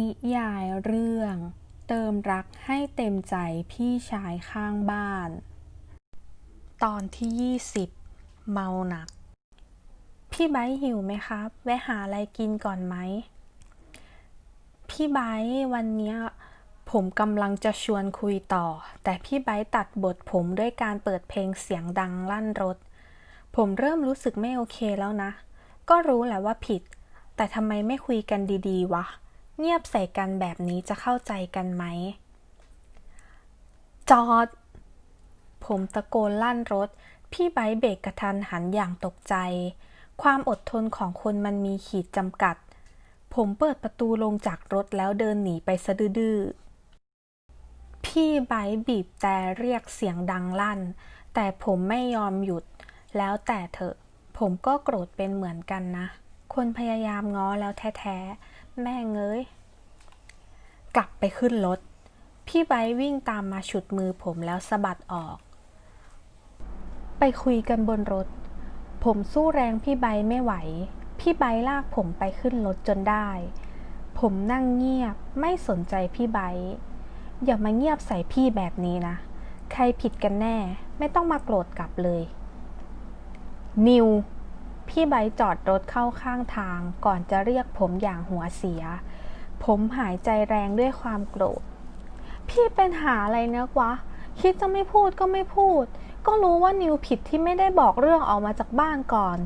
นิยายเรื่อง เติมรักให้เต็มใจพี่ชายข้างบ้าน ตอนที่ 20 เมาหนัก พี่ไบร์ทหิวไหมครับแวะหาอะไรกินก่อนไหม พี่ไบร์ทวันเนี้ยผมกำลังจะชวนคุยต่อ แต่พี่ไบร์ทตัดบทผมด้วยการเปิดเพลงเสียงดังลั่นรถ ผมเริ่มรู้สึกไม่โอเคแล้วนะ ก็รู้แหละว่าผิด แต่ทำไมไม่คุยกันดี ๆ วะ เงียบใส่กันแบบนี้จะเข้าใจกันไหม จอด ผมตะโกนลั่นรถ พี่ไบเบรกกระทันหันอย่างตกใจ ความอดทนของคนมันมีขีดจำกัด ผมเปิดประตูลงจากรถแล้วเดินหนีไปสะดื้อพี่ไบบีบแต่เรียกเสียงดังลั่น แต่ผมไม่ยอมหยุด แล้วแต่เถอะ ผมก็โกรธเป็นเหมือนกันนะ คนพยายามง้อแล้วแท้ๆ แม่งเอ้ย กลับไปขึ้นรถ พี่ไบวิ่งตามมาฉุดมือผมแล้วสะบัดออก ไปคุยกันบนรถ ผมสู้แรงพี่ไบไม่ไหว พี่ไบลากผมไปขึ้นรถจนได้ ผมนั่งเงียบไม่สนใจพี่ไบอย่ามาเงียบใส่พี่แบบนี้นะ ใครผิดกันแน่ ไม่ต้องมาโกรธกลับเลย นิว พี่ไบจอดรถเข้าข้างทางก่อนจะเรียกผมอย่างหัวเสีย ผมหายใจแรงด้วยความโกรธ พี่เป็นหาอะไรเนะวะ คิดจะไม่พูดก็ไม่พูด ก็รู้ว่านิวผิดที่ไม่ได้บอกเรื่องออกมาจากบ้านก่อน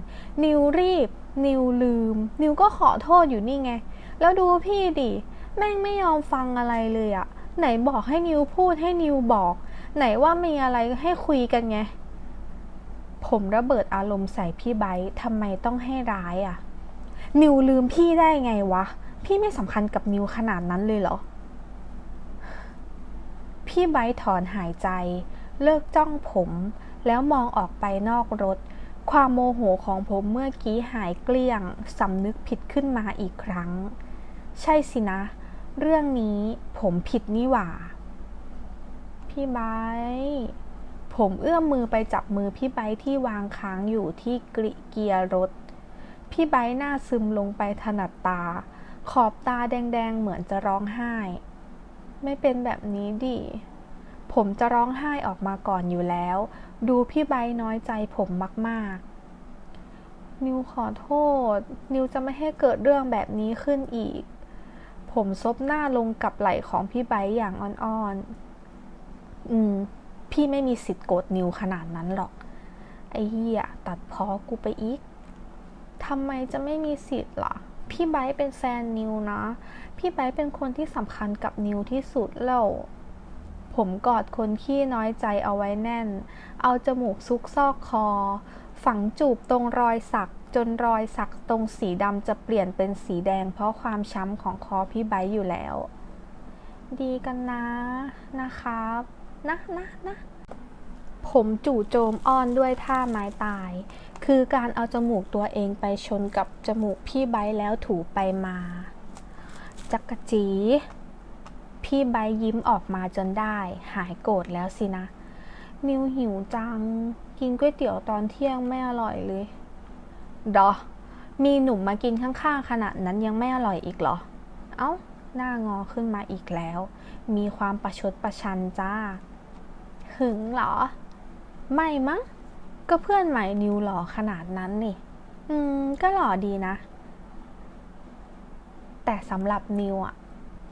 นิวรีบ นิวลืม นิวก็ขอโทษอยู่นี่ไง แล้วดูพี่ดิ แม่งไม่ยอมฟังอะไรเลยอะไหนบอกให้นิวพูดให้นิวบอก ไหนว่ามีอะไรให้คุยกันไง ผมระเบิดอารมณ์ใส่พี่ไบร์ทำไมต้องให้ร้ายอะนิวลืมพี่ได้ไงวะ พี่ไม่สำคัญกับนิวขนาดนั้นเลยเหรอ พี่ไบร์ถอนหายใจ เลิกจ้องผม แล้วมองออกไปนอกรถ ความโมโหของผมเมื่อกี้หายเกลี้ยงสำนึกผิดขึ้นมาอีกครั้ง ใช่สินะ เรื่องนี้ผมผิดนี่หว่า พี่ไบร์ ผมเอื้อมมือไปจับมือพี่ไบที่วางค้างอยู่ที่เกลิเกียร์รถ พี่ไบหน้าซึมลงไปถนัดตา ขอบตาแดงๆ เหมือนจะร้องไห้ ไม่เป็นแบบนี้ดิ ผมจะร้องไห้ออกมาก่อนอยู่แล้ว ดูพี่ไบน้อยใจผมมากๆ นิวขอโทษ นิวจะไม่ให้เกิดเรื่องแบบนี้ขึ้นอีก ผมซบหน้าลงกับไหล่ของพี่ไบอย่างอ่อนๆ อืม พี่ไม่มีสิทธิ์โกรธนิวขนาดนั้นหรอก ไอ้เหี้ยตัดพ้อกูไปอีกทำไมจะไม่มีสิทธิ์ล่ะ พี่ไบ์เป็นแฟนนิวนะ พี่ไบ์เป็นคนที่สำคัญกับนิวที่สุดแล้ว ผมกอดคนขี้น้อยใจเอาไว้แน่น เอาจมูกซุกซอกคอ ฝังจูบตรงรอยสักจนรอยสักตรงสีดำจะเปลี่ยนเป็นสีแดงเพราะความช้ำของคอพี่ไบร์อยู่แล้ว ดีกันนะนะครับ นะนะนะผมจู่โจมอ้อนด้วยท่าไม้ตาย คือการเอาจมูกตัวเองไปชนกับจมูกพี่ไบแล้วถูไปมา จักกจี พี่ไบยิ้มออกมาจนได้ หายโกรธแล้วสินะนิวหิวจัง กินก๋วยเตี๋ยวตอนเที่ยงไม่อร่อยเลยดอมีหนุ่มมากินข้างๆขนาดนั้นยังไม่อร่อยอีกเหรอ เอ้า หน้างอขึ้นมาอีกแล้ว มีความประชดประชันจ้า หึงเหรอ ไม่มั้งก็เพื่อนใหม่นิวหล่อขนาดนั้นนี่ อืม ก็หล่อดีนะ แต่สำหรับนิวอะ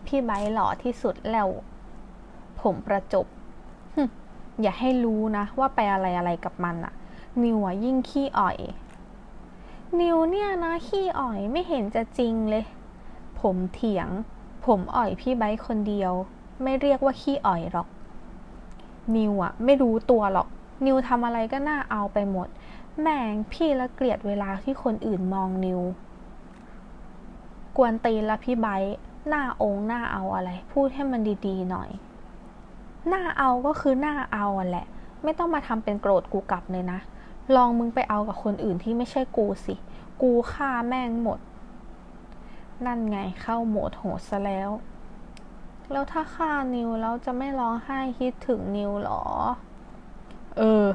พี่ไบร์ทหล่อที่สุดแล้ว ผมประจบ อย่าให้รู้นะ ว่าไปอะไรอะไรกับมันอะนิวอะยิ่งขี้อ่อย นิวเนี่ยนะขี้อ่อยไม่เห็นจะจริงเลย ผมเถียง ผมอ่อยพี่ไบร์ทคนเดียว ไม่เรียกว่าขี้อ่อยหรอก นิวอะไม่รู้ตัวหรอก นิวทำอะไรก็น่าเอาไปหมด แม่งพี่ละเกลียดเวลาที่คนอื่นมองนิว กวนตีนละพี่ไบร์หน้าองค์หน้าเอาอะไร พูดให้มันดีๆหน่อย หน้าเอาก็คือหน้าเอาแหละ ไม่ต้องมาทำเป็นโกรธกูกลับเลยนะ ลองมึงไปเอากับคนอื่นที่ไม่ใช่กูสิ กูฆ่าแม่งหมด นั่นไงเข้าโหมดโหดซะแล้ว แล้วถ้าฆ่านิวแล้วจะไม่ร้องไห้คิดถึงนิวหรอ เออ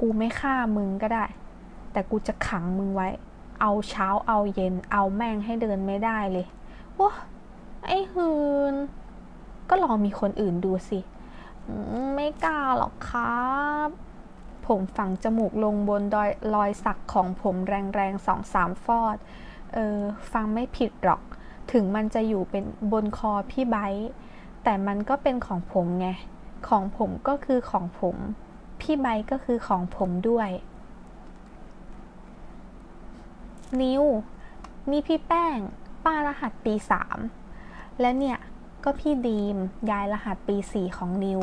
กูไม่ฆ่ามึงก็ได้ แต่กูจะขังมึงไว้ เอาเช้าเอาเย็น เอาแม่งให้เดินไม่ได้เลยว้าไอ้คืน ก็ลองมีคนอื่นดูสิ ไม่กล้าหรอกครับ ผมฝังจมูกลงบนดอยรอยสักของผมแรงๆสองสามฟอด เออ ฟังไม่ผิดหรอก ถึงมันจะอยู่เป็นบนคอพี่ไบร์ท แต่มันก็เป็นของผมไง ของผมก็คือของผม พี่ไบก็คือของผมด้วย นิวนี่พี่แป้ง ป้ารหัสปีสามและเนี่ยก็พี่ดีมยายรหัสปีสี่ของนิว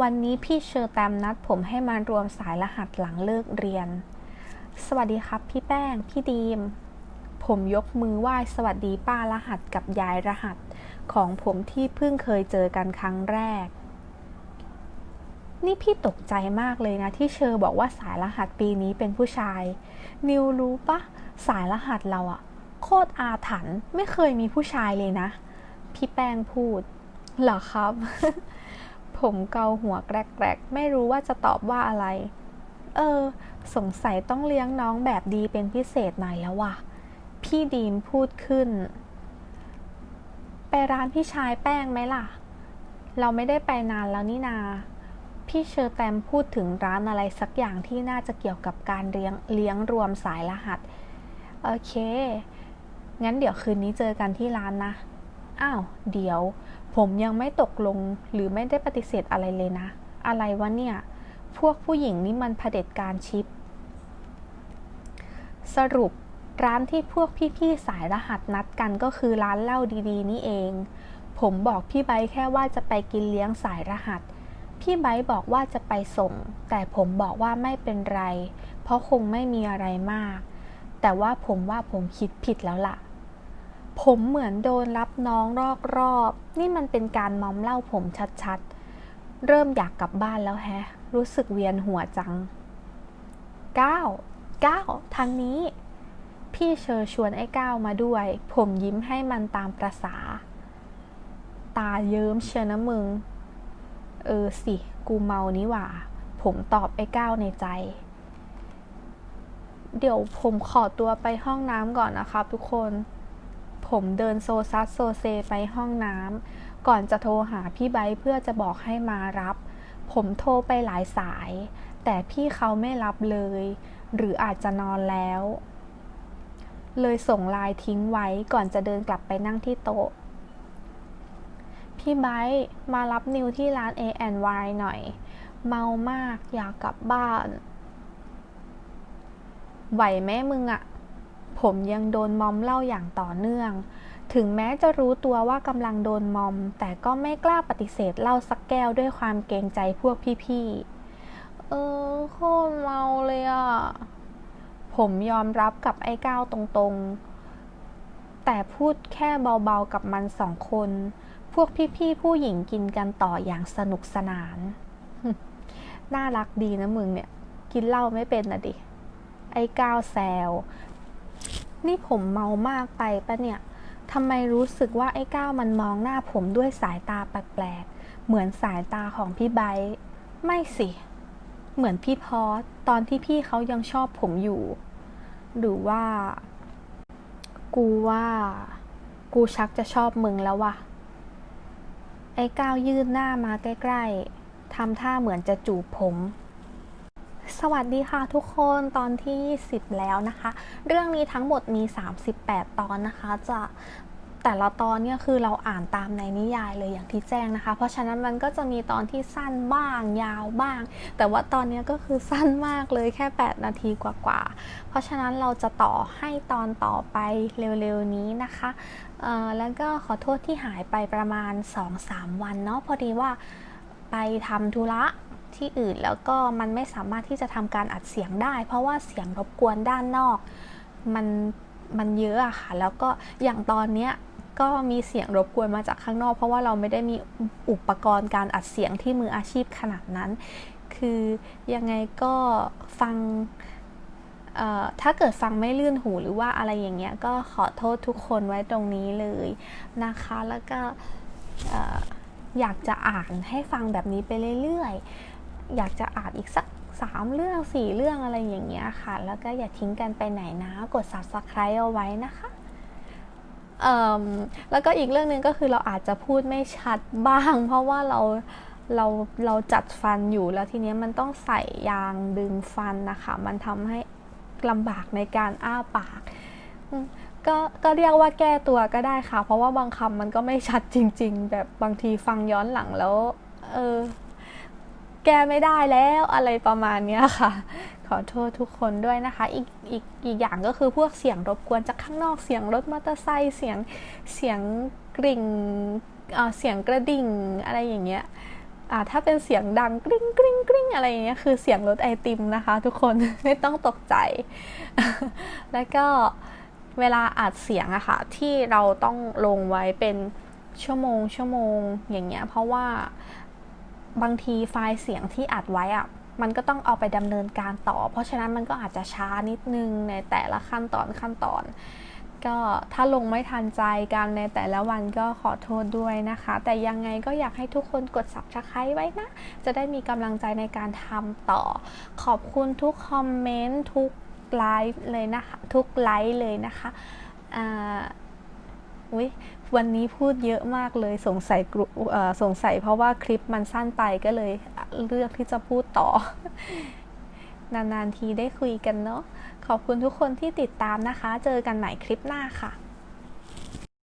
วันนี้พี่เชอร์แตมนัดผมให้มารวมสายรหัสหลังเลิกเรียน สวัสดีครับพี่แป้ง พี่ดีม ผมยกมือไหว้สวัสดีป้ารหัสกับยายรหัส ของผมที่เพิ่งเคยเจอกันครั้งแรก นี่พี่ตกใจมากเลยนะ ที่เชอร์บอกว่าสายรหัสปีนี้เป็นผู้ชาย นิวรู้ปะสายรหัสเราอะโคตรอาถรรพ์ไม่เคยมีผู้ชายเลยนะ พี่แป้งพูดเหรอครับ ผมเกาหัวแกรกๆ ไม่รู้ว่าจะตอบว่าอะไร เออ สงสัยต้องเลี้ยงน้องแบบดีเป็นพิเศษหน่อยแล้วว่ะ พี่ดีมพูดขึ้น ไปร้านพี่ชายแป้งไหมล่ะ เราไม่ได้ไปนานแล้วนี่นา พี่เชอร์แตมพูดถึงร้านอะไรสักอย่างที่น่าจะเกี่ยวกับการเลี้ยงเลี้ยงรวมสายรหัส โอเค งั้นเดี๋ยวคืนนี้เจอกันที่ร้านนะ อ้าว เดี๋ยว ผมยังไม่ตกลงหรือไม่ได้ปฏิเสธอะไรเลยนะ อะไรวะเนี่ย พวกผู้หญิงนี่มันเผด็จการชิป สรุป ร้านที่พวกพี่ๆสายรหัสนัดกันก็คือร้านเหล้าดีๆ นี่เอง ผมบอกพี่ไบแค่ว่าจะไปกินเลี้ยงสายรหัส พี่ไบบอกว่าจะไปส่ง แต่ผมบอกว่าไม่เป็นไร เพราะคงไม่มีอะไรมาก แต่ว่าผมว่าผมคิดผิดแล้วล่ะ ผมเหมือนโดนรับน้องรอกรอบนี่มันเป็นการมอมเหล่าผมชัดๆ เริ่มอยากกลับบ้านแล้วแฮะ รู้สึกเวียนหัวจังก้าวก้าทางนี้ พี่เชอชวนไอ้ก้าวมาด้วย ผมยิ้มให้มันตามประษา ตาเยิ้มเชียนะมึง เออสิ กูเมานี่หว่า ผมตอบไอ้ก้าวในใจ เดี๋ยวผมขอตัวไปห้องน้ำก่อนนะครับทุกคน ผมเดินโซซัสโซเซไปห้องน้ำก่อนจะโทรหาพี่ไบเพื่อจะบอกให้มารับ ผมโทรไปหลายสาย แต่พี่เขาไม่รับเลย หรืออาจจะนอนแล้ว เลยส่งไลน์ทิ้งไว้ก่อนจะเดินกลับไปนั่งที่โต๊ะ พี่ไบร์ทมารับนิวที่ร้าน A&Y หน่อย เมามากอยากกลับบ้าน ไหวแม่มึงอะผมยังโดนมอมเล่าอย่างต่อเนื่อง ถึงแม้จะรู้ตัวว่ากำลังโดนมอม แต่ก็ไม่กล้าปฏิเสธเหล้าสักแก้วด้วยความเกรงใจพวกพี่ๆ เออโคตรเมาเลยอะ ผมยอมรับกับไอ้ก้าวตรงๆ แต่พูดแค่เบาๆกับมันสองคน พวกพี่ๆผู้หญิงกินกันต่ออย่างสนุกสนาน น่ารักดีนะมึงเนี่ย กินเหล้าไม่เป็นนะดิ ไอ้ก้าวแซว นี่ผมเมามากไปปะเนี่ยทำไมรู้สึกว่าไอ้ก้าวมันมองหน้าผมด้วยสายตาแปลกๆ เหมือนสายตาของพี่ไบร์ไม่สิ เหมือนพี่พอสตอนที่พี่เขายังชอบผมอยู่ หรือว่า กูว่า กูชักจะชอบมึงแล้ววะไอ้ก้าวยื่นหน้ามาใกล้ๆทำท่าเหมือนจะจูบผม สวัสดีค่ะทุกคนตอนที่ 20 แล้วนะคะ เรื่องนี้ทั้งหมดมี 38 ตอนนะคะ จะ แต่ละตอนเนี่ยคือเราอ่านตามในนิยายเลยอย่างที่แจ้งนะคะ เพราะฉะนั้นมันก็จะมีตอนที่สั้นบ้างยาวบ้าง แต่ว่าตอนนี้ก็คือสั้นมากเลยแค่ 8 นาทีกว่าๆ เพราะฉะนั้นเราจะต่อให้ตอนต่อไปเร็วๆนี้นะคะแล้วก็ขอโทษที่หายไปประมาณ 2-3 วันเนาะพอดีว่าไปทำธุระที่อื่นแล้วก็มันไม่สามารถที่จะทำการอัดเสียงได้ เพราะว่าเสียงรบกวนด้านนอก มันมันเยอะอะค่ะ แล้วก็อย่างตอนเนี้ย ก็มีเสียงรบกวนมาจากข้างนอก เพราะว่าเราไม่ได้มีอุปกรณ์การอัดเสียงที่มืออาชีพขนาดนั้น คือยังไงก็ฟังถ้าเกิดฟังไม่ลื่นหูหรือว่าอะไรอย่างเงี้ยก็ขอโทษทุกคนไว้ตรงนี้เลยนะคะ แล้วก็เอ่อยากจะอ่านให้ฟังแบบนี้ไปเรื่อยๆ อยากจะอ่านอีกสักสามเรื่องสี่เรื่องอะไรอย่างเงี้ยค่ะ แล้วก็อย่าทิ้งกันไปไหนนะ กด subscribe เอาไว้นะคะ แล้วก็อีกเรื่องหนึ่งก็คือเราอาจจะพูดไม่ชัดบ้าง เพราะว่าเราเราเราจัดฟันอยู่แล้วทีเนี้ยมันต้องใส่ยางดึงฟันนะคะ มันทำให้ลำบากในการอ้าปากก็ก็เรียกว่าแก้ตัวก็ได้ค่ะ เพราะว่าบางคำมันก็ไม่ชัดจริง ๆ แบบบางทีฟังย้อนหลังแล้ว เออ แก้ไม่ได้แล้วอะไรประมาณเนี้ยค่ะ อโทษทุกคนด้วยนะคะ อีกอีกอีกอย่างก็คือพวกเสียงรบกวนจากข้างนอกเสียงรถมอเตอร์ไซค์เสียงเสียงกริ่งเสียงกระดิ่งอะไรอย่างเงี้ยถ้าเป็นเสียงดังกริ้งกริ้งกริ้งอะไรอย่างเงี้ยคือเสียงรถไอติมนะคะ ทุกคนไม่ต้องตกใจ แล้วก็เวลาอัดเสียงอะค่ะที่เราต้องลงไว้เป็นชั่วโมงชั่วโมงอย่างเงี้ยเพราะว่าบางทีไฟล์เสียงที่อัดไว้อะ มันก็ต้องเอาไปดำเนินการต่อ เพราะฉะนั้นมันก็อาจจะช้านิดนึงในแต่ละขั้นตอนขั้นตอน ก็ถ้าลงไม่ทันใจกันในแต่ละวันก็ขอโทษด้วยนะคะ แต่ยังไงก็อยากให้ทุกคนกด subscribe ไว้นะ จะได้มีกำลังใจในการทำต่อ ขอบคุณทุกคอมเมนต์ทุกไลฟ์เลยนะคะ ทุกไลฟ์เลยนะคะ อุ๊ยวันนี้พูดเยอะมากเลยสงสัยสงสัยเพราะว่าคลิปมันสั้นไปก็เลยเลือกที่จะพูดต่อ นานๆทีได้คุยกันเนาะขอบคุณทุกคนที่ติดตามนะคะ เจอกันใหม่คลิปหน้าค่ะ